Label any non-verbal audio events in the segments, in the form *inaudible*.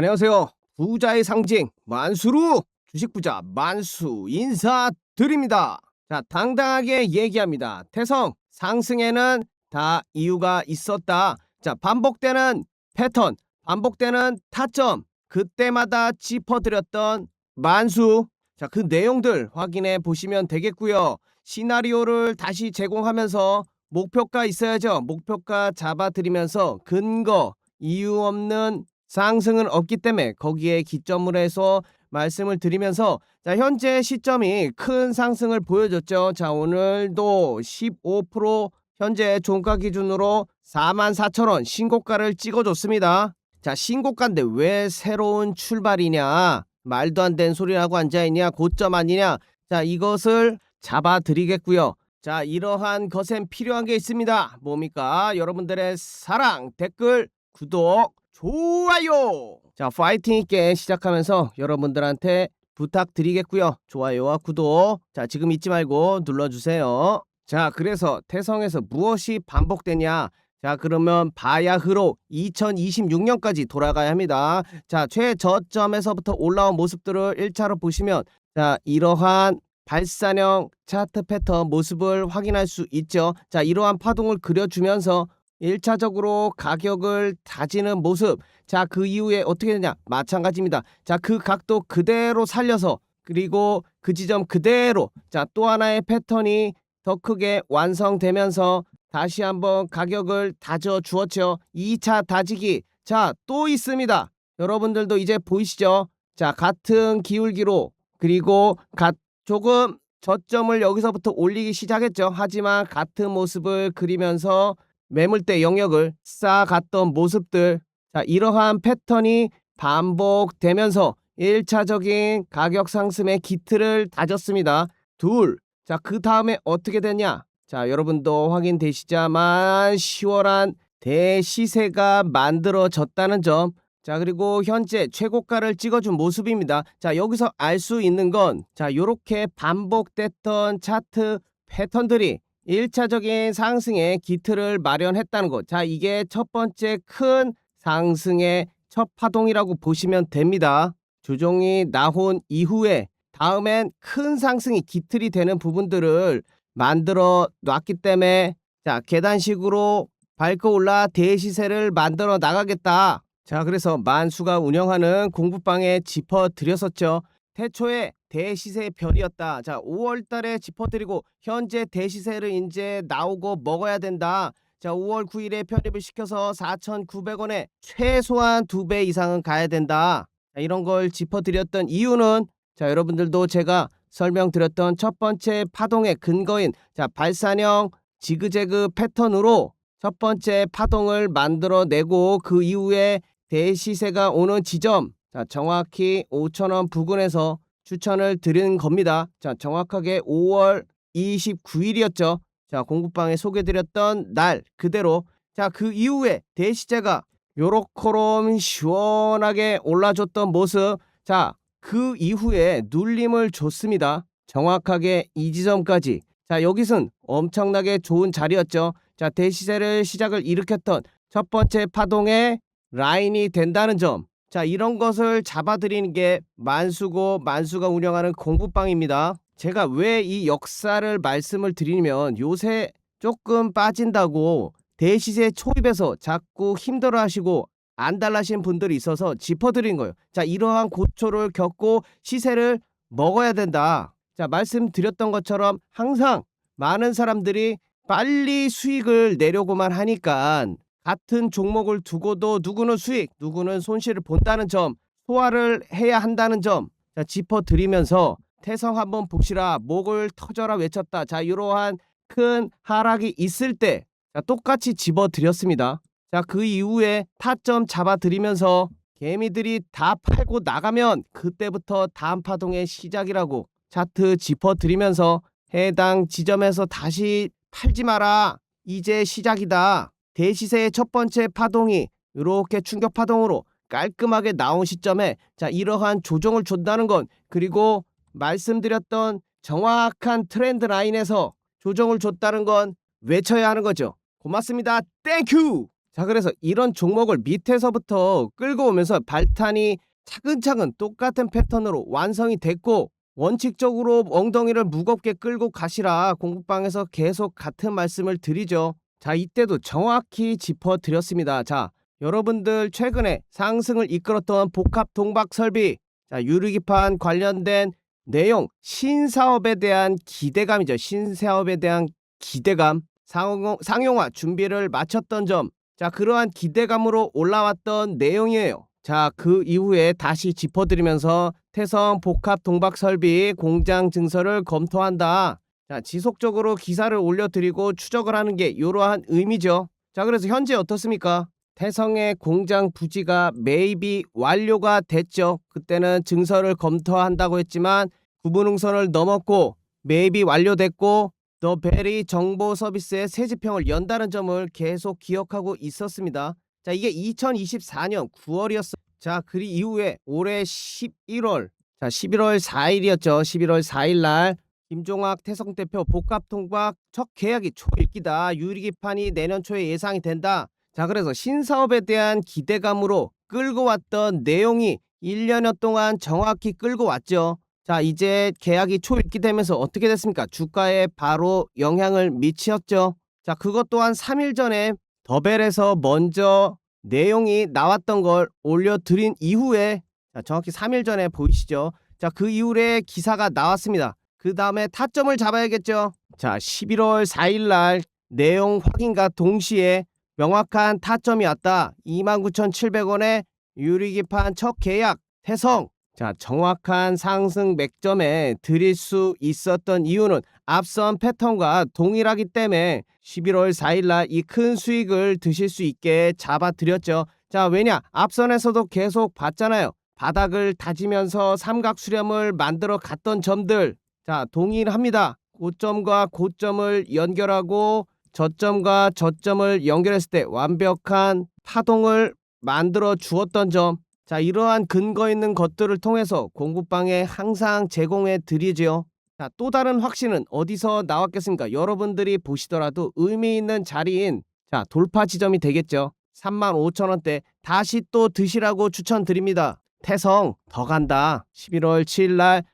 안녕하세요. 부자의 상징 만수루 주식 부자 만수 인사드립니다. 자, 당당하게 얘기합니다. 태성 상승에는 다 이유가 있었다. 자, 반복되는 패턴, 반복되는 타점, 그때마다 짚어드렸던 만수. 자, 그 내용들 확인해 보시면 되겠고요. 시나리오를 다시 제공하면서 목표가 있어야죠. 목표가 잡아드리면서 근거, 이유 없는 상승은 없기 때문에 거기에 기점을 해서 말씀을 드리면서 자 현재 시점이 큰 상승을 보여줬죠. 자 오늘도 15% 현재 종가 기준으로 44,000원 신고가를 찍어줬습니다. 자 신고가인데 왜 새로운 출발이냐 말도 안 되는 소리라고 앉아있냐 고점 아니냐 자 이것을 잡아드리겠고요. 자 이러한 것엔 필요한 게 있습니다. 뭡니까 여러분들의 사랑 댓글 구독 좋아요. 자, 파이팅 있게 시작하면서 여러분들한테 부탁드리겠고요. 좋아요와 구독. 자, 지금 잊지 말고 눌러주세요. 자, 그래서 태성에서 무엇이 반복되냐? 자, 그러면 바야흐로 2026년까지 돌아가야 합니다. 자, 최저점에서부터 올라온 모습들을 1차로 보시면 자, 이러한 발산형 차트 패턴 모습을 확인할 수 있죠. 자, 이러한 파동을 그려주면서 1차적으로 가격을 다지는 모습. 자, 그 이후에 어떻게 되냐? 마찬가지입니다. 자, 그 각도 그대로 살려서 그리고 그 지점 그대로 자, 또 하나의 패턴이 더 크게 완성되면서 다시 한번 가격을 다져 주었죠. 2차 다지기. 자, 또 있습니다. 여러분들도 이제 보이시죠? 자, 같은 기울기로 그리고 가, 조금 저점을 여기서부터 올리기 시작했죠. 하지만 같은 모습을 그리면서 매물대 영역을 쌓아갔던 모습들 자 이러한 패턴이 반복되면서 1차적인 가격 상승의 기틀을 다졌습니다. 둘. 자, 그 다음에 어떻게 되냐? 자, 여러분도 확인되시자만 10월한 대시세가 만들어졌다는 점. 자, 그리고 현재 최고가를 찍어준 모습입니다. 자, 여기서 알 수 있는 건, 자, 요렇게 반복됐던 차트 패턴들이 1차적인 상승의 기틀을 마련했다는 것. 자, 이게 첫 번째 큰 상승의 첫 파동이라고 보시면 됩니다. 조정이 나온 이후에 다음엔 큰 상승이 기틀이 되는 부분들을 만들어 놨기 때문에 자, 계단식으로 밟고 올라 대시세를 만들어 나가겠다. 자, 그래서 만수가 운영하는 공부방에 짚어 드렸었죠. 태초에 대시세 별이었다. 자, 5월 달에 짚어드리고 현재 대시세를 이제 나오고 먹어야 된다. 자, 5월 9일에 편입을 시켜서 4,900원에 최소한 2배 이상은 가야 된다. 자, 이런 걸 짚어드렸던 이유는 자, 여러분들도 제가 설명드렸던 첫 번째 파동의 근거인 자, 발산형 지그재그 패턴으로 첫 번째 파동을 만들어내고 그 이후에 대시세가 오는 지점 자, 정확히 5천원 부근에서 추천을 드린 겁니다. 자, 정확하게 5월 29일이었죠. 자, 공부방에 소개드렸던 날 그대로 자, 그 이후에 대시제가 요렇게롬 시원하게 올라줬던 모습 자, 그 이후에 눌림을 줬습니다. 정확하게 이 지점까지 자, 여기선 엄청나게 좋은 자리였죠. 자, 대시세를 시작을 일으켰던 첫 번째 파동의 라인이 된다는 점. 자, 이런 것을 잡아드리는 게 만수고 만수가 운영하는 공부방입니다. 제가 왜 이 역사를 말씀을 드리면 요새 조금 빠진다고 대시세 초입에서 자꾸 힘들어 하시고 안달나신 분들이 있어서 짚어드린 거예요. 자, 이러한 고초를 겪고 시세를 먹어야 된다. 자, 말씀드렸던 것처럼 항상 많은 사람들이 빨리 수익을 내려고만 하니까 같은 종목을 두고도 누구는 수익, 누구는 손실을 본다는 점, 소화를 해야 한다는 점, 자, 짚어드리면서 태성 한번 보시라, 목을 터져라 외쳤다. 자, 이러한 큰 하락이 있을 때, 자, 똑같이 집어드렸습니다. 자, 그 이후에 타점 잡아드리면서 개미들이 다 팔고 나가면 그때부터 다음 파동의 시작이라고 차트 짚어드리면서 해당 지점에서 다시 팔지 마라. 이제 시작이다. 대시세의 첫 번째 파동이 이렇게 충격 파동으로 깔끔하게 나온 시점에 자 이러한 조정을 준다는 건 그리고 말씀드렸던 정확한 트렌드 라인에서 조정을 줬다는 건 외쳐야 하는 거죠. 고맙습니다. 땡큐. 자, 그래서 이런 종목을 밑에서부터 끌고 오면서 발탄이 차근차근 똑같은 패턴으로 완성이 됐고 원칙적으로 엉덩이를 무겁게 끌고 가시라 공부방에서 계속 같은 말씀을 드리죠. 자, 이때도 정확히 짚어 드렸습니다. 자, 여러분들 최근에 상승을 이끌었던 복합 동박 설비, 자, 유리기판 관련된 내용, 신사업에 대한 기대감이죠. 신사업에 대한 기대감, 상용, 상용화 준비를 마쳤던 점, 자, 그러한 기대감으로 올라왔던 내용이에요. 자, 그 이후에 다시 짚어드리면서 태성 복합 동박 설비 공장 증설을 검토한다. 자, 지속적으로 기사를 올려드리고 추적을 하는 게 이러한 의미죠. 자, 그래서 현재 어떻습니까? 태성의 공장 부지가 매입이 완료가 됐죠. 그때는 증설을 검토한다고 했지만 구분응선을 넘었고 매입이 완료됐고 더 베리 정보 서비스의 새 지평을 연다는 점을 계속 기억하고 있었습니다. 자, 이게 2024년 9월이었어. 자, 그 이후에 올해 11월, 자, 11월 4일이었죠. 11월 4일 날 김종학 태성 대표 복합 통박 첫 계약이 초읽기다. 유리기판이 내년 초에 예상이 된다. 자, 그래서 신사업에 대한 기대감으로 끌고 왔던 내용이 1년여 동안 정확히 끌고 왔죠. 자, 이제 계약이 초읽기 되면서 어떻게 됐습니까? 주가에 바로 영향을 미치었죠. 자, 그것 또한 3일 전에 더벨에서 먼저 내용이 나왔던 걸 올려드린 이후에 자, 정확히 3일 전에 보이시죠? 자, 그 이후에 기사가 나왔습니다. 그 다음에 타점을 잡아야겠죠? 자, 11월 4일 날 내용 확인과 동시에 명확한 타점이 왔다. 29,700원에 유리기판 첫 계약 태성. 자, 정확한 상승 맥점에 드릴 수 있었던 이유는 앞선 패턴과 동일하기 때문에 11월 4일 날 이 큰 수익을 드실 수 있게 잡아 드렸죠. 자, 왜냐? 앞선에서도 계속 봤잖아요. 바닥을 다지면서 삼각 수렴을 만들어 갔던 점들. 자, 동일합니다. 고점과 고점을 연결하고 저점과 저점을 연결했을 때 완벽한 파동을 만들어 주었던 점. 자, 이러한 근거 있는 것들을 통해서 공부방에 항상 제공해 드리지요. 자, 또 다른 확신은 어디서 나왔겠습니까? 여러분들이 보시더라도 의미 있는 자리인 자, 돌파 지점이 되겠죠. 35,000원대 다시 또 드시라고 추천드립니다. 태성 더 간다. 11월 7일 날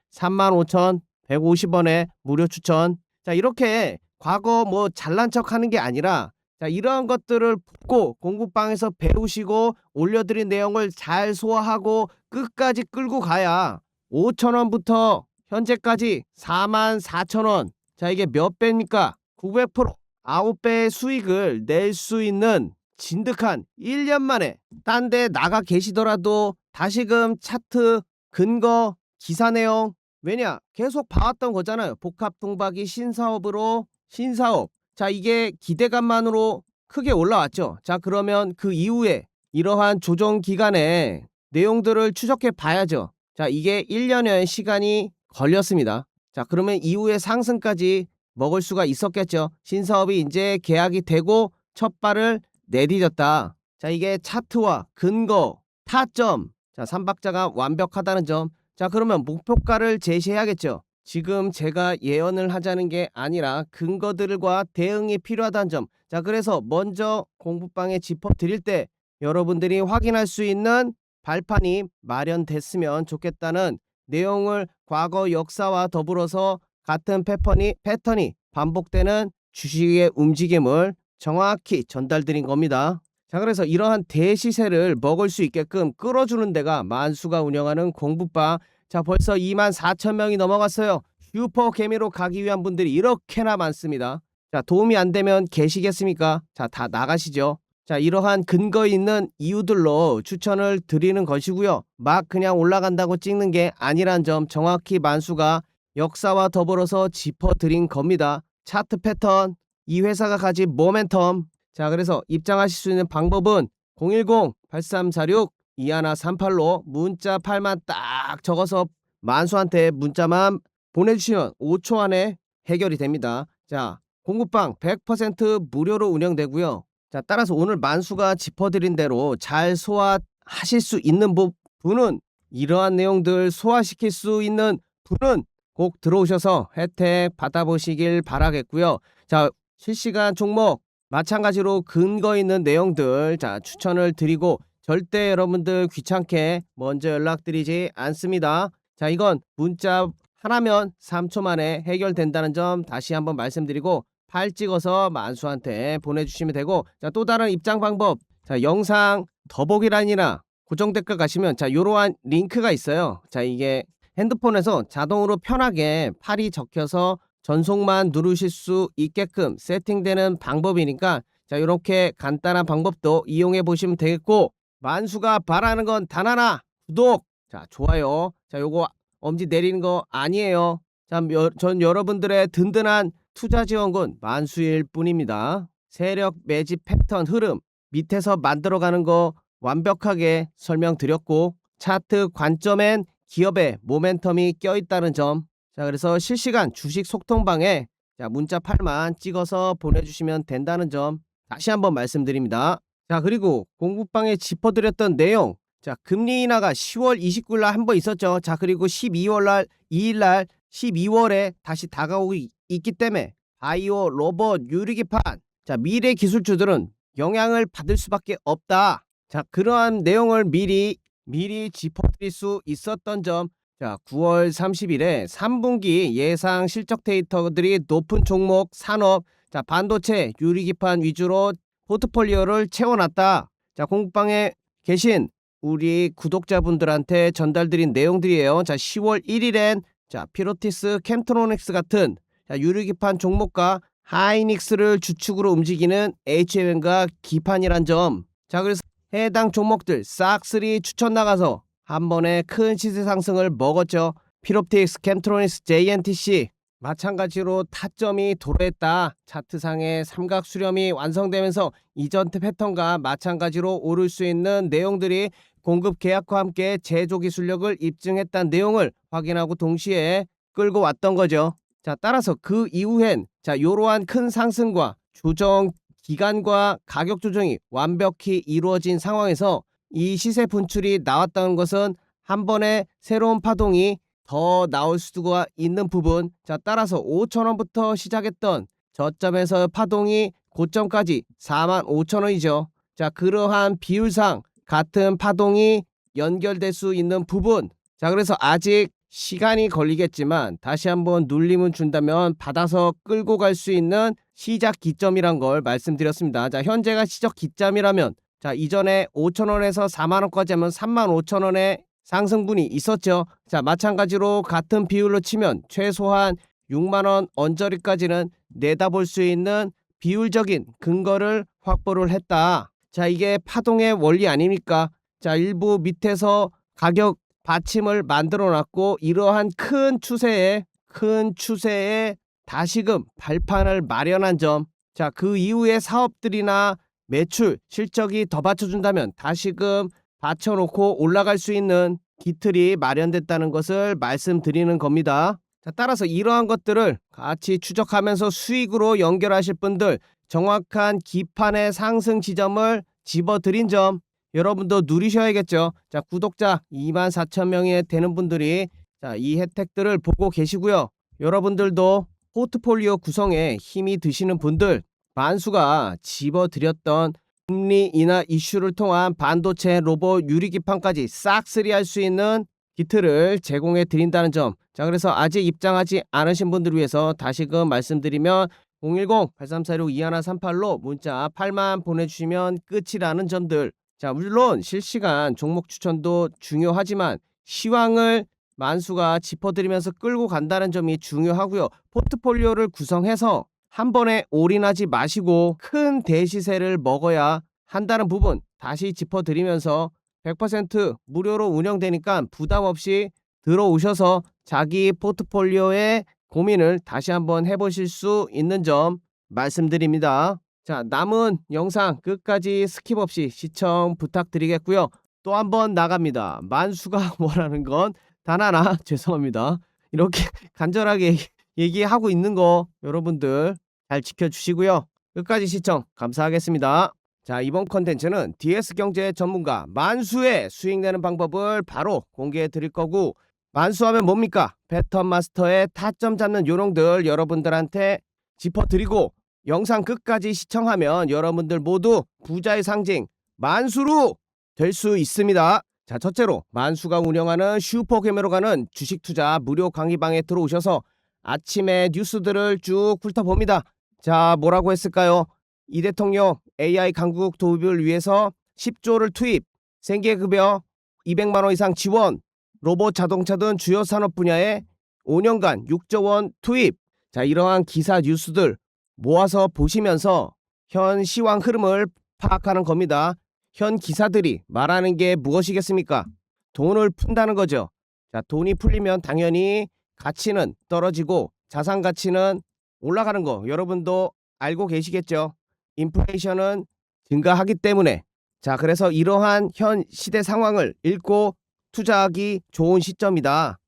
35,150원에 무료 추천. 자, 이렇게 과거 뭐 잘난 척 하는 게 아니라 자, 이러한 것들을 듣고 공부방에서 배우시고 올려드린 내용을 잘 소화하고 끝까지 끌고 가야 5천원부터 현재까지 4만 4천원. 자, 이게 몇 배입니까? 900% 9배의 수익을 낼 수 있는 진득한 1년 만에 딴 데 나가 계시더라도 다시금 차트 근거 기사 내용 왜냐 계속 봐왔던 거잖아요. 복합 동박이 신사업으로 신사업. 자 이게 기대감만으로 크게 올라왔죠. 자 그러면 그 이후에 이러한 조정 기간에 내용들을 추적해 봐야죠. 자 이게 1년여의 시간이 걸렸습니다. 자 그러면 이후에 상승까지 먹을 수가 있었겠죠. 신사업이 이제 계약이 되고 첫 발을 내디뎠다. 자 이게 차트와 근거 타점. 자 삼박자가 완벽하다는 점 자 그러면 목표가를 제시해야겠죠 지금 제가 예언을 하자는 게 아니라 근거들과 대응이 필요하다는 점. 자, 그래서 먼저 공부방에 짚어 드릴 때 여러분들이 확인할 수 있는 발판이 마련됐으면 좋겠다는 내용을 과거 역사와 더불어서 같은 패턴이, 패턴이 반복되는 주식의 움직임을 정확히 전달드린 겁니다. 자, 그래서 이러한 대시세를 먹을 수 있게끔 끌어주는 데가 만수가 운영하는 공부방. 자, 벌써 2만 4천 명이 넘어갔어요. 슈퍼 개미로 가기 위한 분들이 이렇게나 많습니다. 자, 도움이 안 되면 계시겠습니까? 자, 다 나가시죠. 자, 이러한 근거 있는 이유들로 추천을 드리는 것이고요. 막 그냥 올라간다고 찍는 게 아니란 점 정확히 만수가 역사와 더불어서 짚어드린 겁니다. 차트 패턴, 이 회사가 가진 모멘텀. 자, 그래서 입장하실 수 있는 방법은 010-8346-2138로 문자 8만 딱 적어서 만수한테 문자만 보내주시면 5초 안에 해결이 됩니다. 자, 공급방 100% 무료로 운영되고요. 자, 따라서 오늘 만수가 짚어드린 대로 잘 소화하실 수 있는 부- 분은 이러한 내용들 소화시킬 수 있는 분은 꼭 들어오셔서 혜택 받아보시길 바라겠고요. 자, 실시간 종목 마찬가지로 근거 있는 내용들 자 추천을 드리고 절대 여러분들 귀찮게 먼저 연락드리지 않습니다. 자 이건 문자 하나면 3초 만에 해결된다는 점 다시 한번 말씀드리고 팔 찍어서 만수한테 보내주시면 되고 자 또 다른 입장 방법 자 영상 더보기란이나 고정 댓글 가시면 자 요러한 링크가 있어요. 자 이게 핸드폰에서 자동으로 편하게 팔이 적혀서 전송만 누르실 수 있게끔 세팅되는 방법이니까 자 이렇게 간단한 방법도 이용해 보시면 되겠고 만수가 바라는 건 단 하나 구독. 자 좋아요. 자 요거 엄지 내리는 거 아니에요. 참, 여- 전 여러분들의 든든한 투자 지원군 만수일 뿐입니다. 세력 매집 패턴 흐름 밑에서 만들어가는 거 완벽하게 설명드렸고 차트 관점엔 기업의 모멘텀이 껴있다는 점 자 그래서 실시간 주식 속통방에 자 문자 8만 찍어서 보내주시면 된다는 점 다시 한번 말씀드립니다. 자 그리고 공부방에 짚어드렸던 내용 자 금리 인하가 10월 29일 날 한 번 있었죠. 자 그리고 12월 날 2일 날 12월에 다시 다가오고 있- 있기 때문에 바이오 로봇 유리기판 자 미래 기술주들은 영향을 받을 수밖에 없다. 자 그러한 내용을 미리 미리 짚어드릴 수 있었던 점 자, 9월 30일에 3분기 예상 실적 데이터들이 높은 종목 산업, 자, 반도체, 유리기판 위주로 포트폴리오를 채워놨다. 자, 공방에 계신 우리 구독자분들한테 전달드린 내용들이에요. 자, 10월 1일엔 자, 피로티스, 캠트로닉스 같은 자, 유리기판 종목과 하이닉스를 주축으로 움직이는 HM과 기판이란 점. 자, 그래서 해당 종목들 싹쓸이 추천 나가서 한 번에 큰 시세 상승을 먹었죠. 피롭틱스, 캠트로닉스, JNTC 마찬가지로 타점이 도래했다. 차트상의 삼각 수렴이 완성되면서 이전 패턴과 마찬가지로 오를 수 있는 내용들이 공급 계약과 함께 제조 기술력을 입증했다는 내용을 확인하고 동시에 끌고 왔던 거죠. 자, 따라서 그 이후엔 자, 요러한 큰 상승과 조정 기간과 가격 조정이 완벽히 이루어진 상황에서 이 시세 분출이 나왔다는 것은 한 번에 새로운 파동이 더 나올 수가 있는 부분. 자, 따라서 5천원부터 시작했던 저점에서 파동이 고점까지 4만 5천원이죠. 자, 그러한 비율상 같은 파동이 연결될 수 있는 부분. 자, 그래서 아직 시간이 걸리겠지만 다시 한번 눌림을 준다면 받아서 끌고 갈 수 있는 시작 기점이란 걸 말씀드렸습니다. 자, 현재가 시작 기점이라면 자, 이전에 5천원에서 4만원까지 하면 3만 5천원의 상승분이 있었죠. 자, 마찬가지로 같은 비율로 치면 최소한 6만원 언저리까지는 내다볼 수 있는 비율적인 근거를 확보를 했다. 자, 이게 파동의 원리 아닙니까? 자, 일부 밑에서 가격 받침을 만들어 놨고 이러한 큰 추세에 큰 추세에 다시금 발판을 마련한 점. 자, 그 이후의 사업들이나 매출 실적이 더 받쳐준다면 다시금 받쳐놓고 올라갈 수 있는 기틀이 마련됐다는 것을 말씀드리는 겁니다. 자, 따라서 이러한 것들을 같이 추적하면서 수익으로 연결하실 분들 정확한 기판의 상승 지점을 집어드린 점 여러분도 누리셔야겠죠. 자, 구독자 2만 4천 명이 되는 분들이 자, 이 혜택들을 보고 계시고요. 여러분들도 포트폴리오 구성에 힘이 드시는 분들 만수가 집어드렸던 금리 인하 이슈를 통한 반도체 로봇 유리기판까지 싹쓸이 할 수 있는 기틀을 제공해 드린다는 점. 자, 그래서 아직 입장하지 않으신 분들을 위해서 다시금 말씀드리면 010-8346-2138로 문자 8만 보내주시면 끝이라는 점들. 자, 물론 실시간 종목 추천도 중요하지만 시황을 만수가 짚어드리면서 끌고 간다는 점이 중요하고요. 포트폴리오를 구성해서 한 번에 올인하지 마시고 큰 대시세를 먹어야 한다는 부분 다시 짚어드리면서 100% 무료로 운영되니까 부담 없이 들어오셔서 자기 포트폴리오의 고민을 다시 한번 해보실 수 있는 점 말씀드립니다. 자, 남은 영상 끝까지 스킵 없이 시청 부탁드리겠고요. 또 한 번 나갑니다. 만수가 *laughs* 원하는 건 단 하나 *laughs* 죄송합니다. 이렇게 간절하게 얘기- 얘기하고 있는 거 여러분들 잘 지켜주시고요. 끝까지 시청 감사하겠습니다. 자 이번 컨텐츠는 DS경제 전문가 만수의 수익 내는 방법을 바로 공개해 드릴 거고 만수하면 뭡니까? 패턴 마스터의 타점 잡는 요령들 여러분들한테 짚어드리고 영상 끝까지 시청하면 여러분들 모두 부자의 상징 만수로 될 수 있습니다. 자, 첫째로 만수가 운영하는 슈퍼게임으로 가는 주식 투자 무료 강의방에 들어오셔서 아침에 뉴스들을 쭉 훑어봅니다. 자, 뭐라고 했을까요? 이 대통령 AI 강국 도입을 위해서 10조를 투입, 생계급여 200만 원 이상 지원, 로봇 자동차 등 주요 산업 분야에 5년간 6조 원 투입. 자, 이러한 기사 뉴스들 모아서 보시면서 현 시황 흐름을 파악하는 겁니다. 현 기사들이 말하는 게 무엇이겠습니까? 돈을 푼다는 거죠. 자, 돈이 풀리면 당연히 가치는 떨어지고 자산 가치는 올라가는 거 여러분도 알고 계시겠죠? 인플레이션은 증가하기 때문에 자, 그래서 이러한 현 시대 상황을 읽고 투자하기 좋은 시점이다.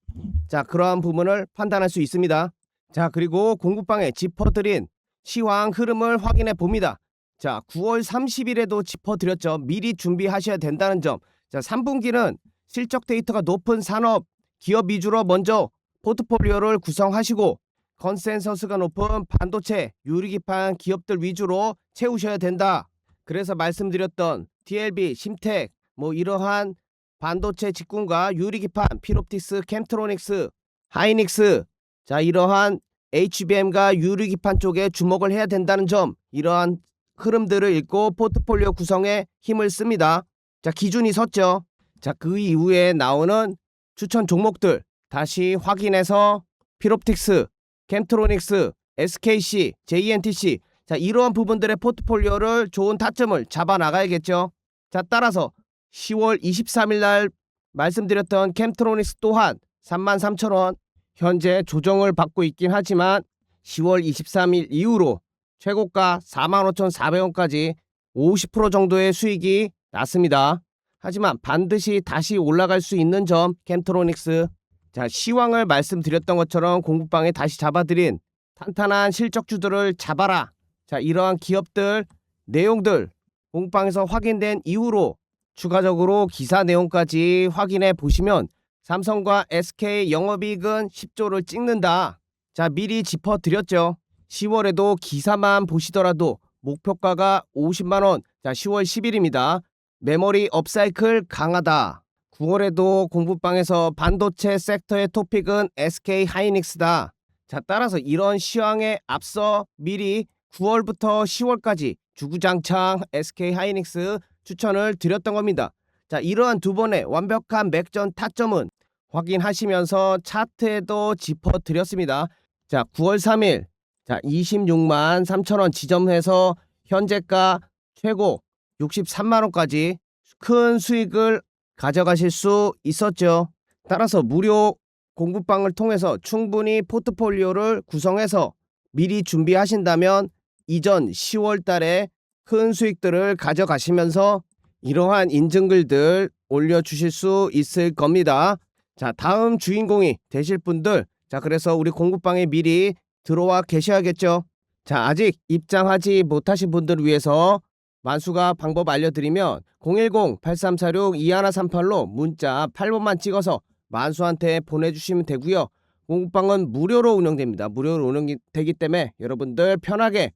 자, 그러한 부분을 판단할 수 있습니다. 자, 그리고 공부방에 짚어드린 시황 흐름을 확인해 봅니다. 자, 9월 30일에도 짚어드렸죠. 미리 준비하셔야 된다는 점. 자, 3분기는 실적 데이터가 높은 산업, 기업 위주로 먼저 포트폴리오를 구성하시고 컨센서스가 높은 반도체, 유리기판 기업들 위주로 채우셔야 된다. 그래서 말씀드렸던 DLB, 심텍, 뭐 이러한 반도체 직군과 유리기판, 피롭틱스, 캠트로닉스, 하이닉스, 자 이러한 HBM과 유리기판 쪽에 주목을 해야 된다는 점, 이러한 흐름들을 읽고 포트폴리오 구성에 힘을 씁니다. 자 기준이 섰죠. 자 그 이후에 나오는 추천 종목들 다시 확인해서 피롭틱스, 캠트로닉스, SKC, JNTC 자 이러한 부분들의 포트폴리오를 좋은 타점을 잡아 나가야겠죠. 자 따라서 10월 23일 날 말씀드렸던 캠트로닉스 또한 33,000원 현재 조정을 받고 있긴 하지만 10월 23일 이후로 최고가 45,400원까지 50% 정도의 수익이 났습니다. 하지만 반드시 다시 올라갈 수 있는 점 캠트로닉스 자 시황을 말씀드렸던 것처럼 공부방에 다시 잡아드린 탄탄한 실적주들을 잡아라 자 이러한 기업들 내용들 공부방에서 확인된 이후로 추가적으로 기사 내용까지 확인해 보시면 삼성과 SK 영업이익은 10조를 찍는다. 자, 미리 짚어드렸죠. 10월에도 기사만 보시더라도 목표가가 50만원. 자, 10월 10일입니다. 메모리 업사이클 강하다. 9월에도 공부방에서 반도체 섹터의 토픽은 SK 하이닉스다. 자, 따라서 이런 시황에 앞서 미리 9월부터 10월까지 주구장창 SK 하이닉스 추천을 드렸던 겁니다. 자, 이러한 두 번의 완벽한 맥전 타점은 확인하시면서 차트에도 짚어 드렸습니다. 자, 9월 3일. 자, 26만 3천원 지점해서 현재가 최고 63만 원까지 큰 수익을 가져가실 수 있었죠. 따라서 무료 공부방을 통해서 충분히 포트폴리오를 구성해서 미리 준비하신다면 이전 10월 달에 큰 수익들을 가져가시면서 이러한 인증글들 올려주실 수 있을 겁니다. 자, 다음 주인공이 되실 분들, 자, 그래서 우리 공부방에 미리 들어와 계셔야겠죠. 자, 아직 입장하지 못하신 분들을 위해서 만수가 방법 알려드리면 010-8346-2138로 문자 8번만 찍어서 만수한테 보내주시면 되고요. 공부방은 무료로 운영됩니다. 무료로 운영되기 때문에 여러분들 편하게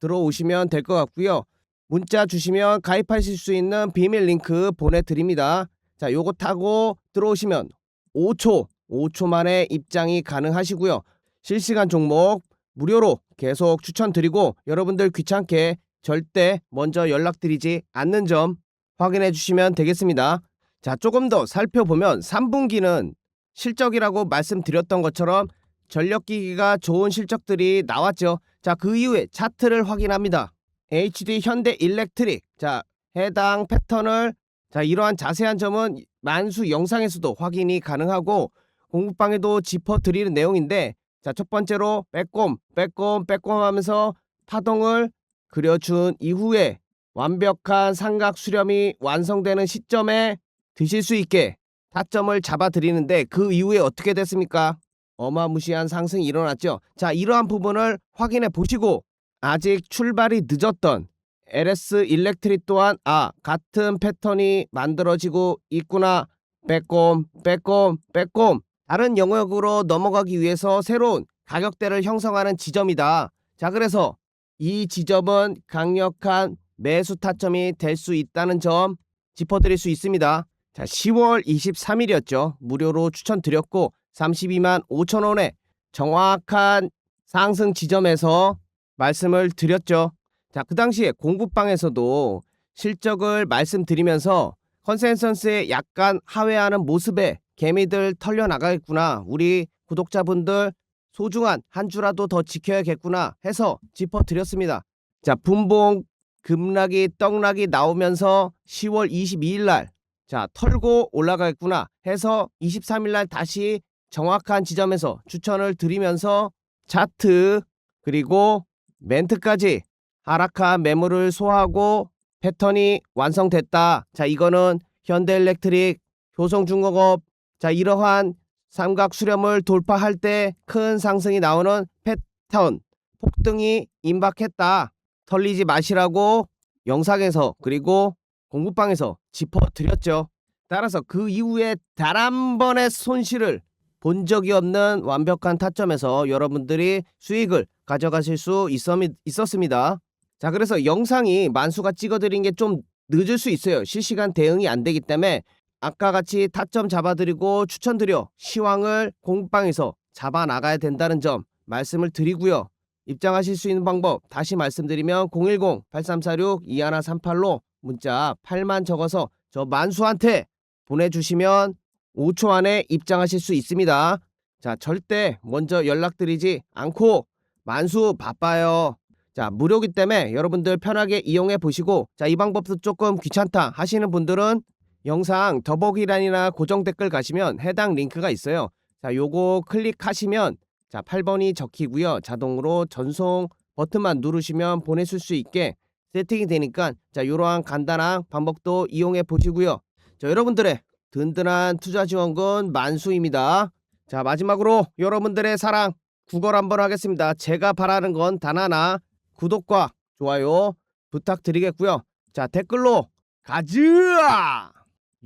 들어오시면 될 것 같고요. 문자 주시면 가입하실 수 있는 비밀 링크 보내드립니다. 자, 요거 타고 들어오시면 5초, 5초 만에 입장이 가능하시고요. 실시간 종목 무료로 계속 추천드리고 여러분들 귀찮게 절대 먼저 연락드리지 않는 점 확인해 주시면 되겠습니다. 자, 조금 더 살펴보면 3분기는 실적이라고 말씀드렸던 것처럼 전력기기가 좋은 실적들이 나왔죠. 자, 그 이후에 차트를 확인합니다. HD 현대 일렉트릭. 자, 해당 패턴을 자, 이러한 자세한 점은 만수 영상에서도 확인이 가능하고 공부방에도 짚어 드리는 내용인데 자, 첫 번째로 빼꼼, 빼꼼, 빼꼼 하면서 파동을 그려준 이후에 완벽한 삼각 수렴이 완성되는 시점에 드실 수 있게 타점을 잡아 드리는데 그 이후에 어떻게 됐습니까? 어마무시한 상승이 일어났죠. 자, 이러한 부분을 확인해 보시고 아직 출발이 늦었던 LS 일렉트릭 또한 아 같은 패턴이 만들어지고 있구나 빼꼼 빼꼼 빼꼼 다른 영역으로 넘어가기 위해서 새로운 가격대를 형성하는 지점이다. 자 그래서 이 지점은 강력한 매수 타점이 될 수 있다는 점 짚어드릴 수 있습니다. 자, 10월 23일이었죠. 무료로 추천드렸고 32만 5천 원에 정확한 상승 지점에서 말씀을 드렸죠. 자, 그 당시에 공부방에서도 실적을 말씀드리면서 컨센서스에 약간 하회하는 모습에 개미들 털려 나가겠구나. 우리 구독자분들 소중한 한 주라도 더 지켜야겠구나 해서 짚어드렸습니다. 자, 분봉 급락이 떡락이 나오면서 10월 22일 날 자, 털고 올라가겠구나 해서 23일 날 다시 정확한 지점에서 추천을 드리면서 차트 그리고 멘트까지 하락한 매물을 소화하고 패턴이 완성됐다. 자, 이거는 현대일렉트릭, 효성중공업 자, 이러한 삼각 수렴을 돌파할 때 큰 상승이 나오는 패턴 폭등이 임박했다. 털리지 마시라고 영상에서 그리고 공부방에서 짚어드렸죠. 따라서 그 이후에 단 한 번의 손실을 본 적이 없는 완벽한 타점에서 여러분들이 수익을 가져가실 수 있었- 있었습니다. 자, 그래서 영상이 만수가 찍어드린 게 좀 늦을 수 있어요. 실시간 대응이 안 되기 때문에 아까 같이 타점 잡아드리고 추천드려 시황을 공방에서 잡아 나가야 된다는 점 말씀을 드리고요. 입장하실 수 있는 방법 다시 말씀드리면 010-8346-2138로 문자 8만 적어서 저 만수한테 보내주시면 5초 안에 입장하실 수 있습니다. 자, 절대 먼저 연락드리지 않고 만수 바빠요. 자, 무료기 때문에 여러분들 편하게 이용해 보시고 자, 이 방법도 조금 귀찮다 하시는 분들은 영상 더보기란이나 고정 댓글 가시면 해당 링크가 있어요. 자, 요거 클릭하시면 자, 8번이 적히고요. 자동으로 전송 버튼만 누르시면 보내실 수 있게 세팅이 되니까 자, 요러한 간단한 방법도 이용해 보시고요. 자, 여러분들의 든든한 투자 지원금 만수입니다. 자, 마지막으로 여러분들의 사랑 구걸 한번 하겠습니다. 제가 바라는 건 단 하나 구독과 좋아요 부탁드리겠고요. 자, 댓글로 가즈아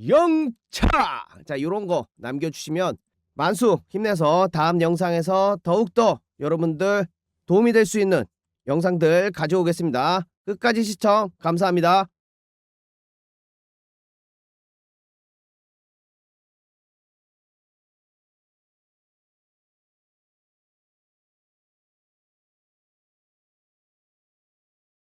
영차 자, 요런 거 남겨주시면 만수 힘내서 다음 영상에서 더욱더 여러분들 도움이 될 수 있는 영상들 가져오겠습니다. 끝까지 시청 감사합니다.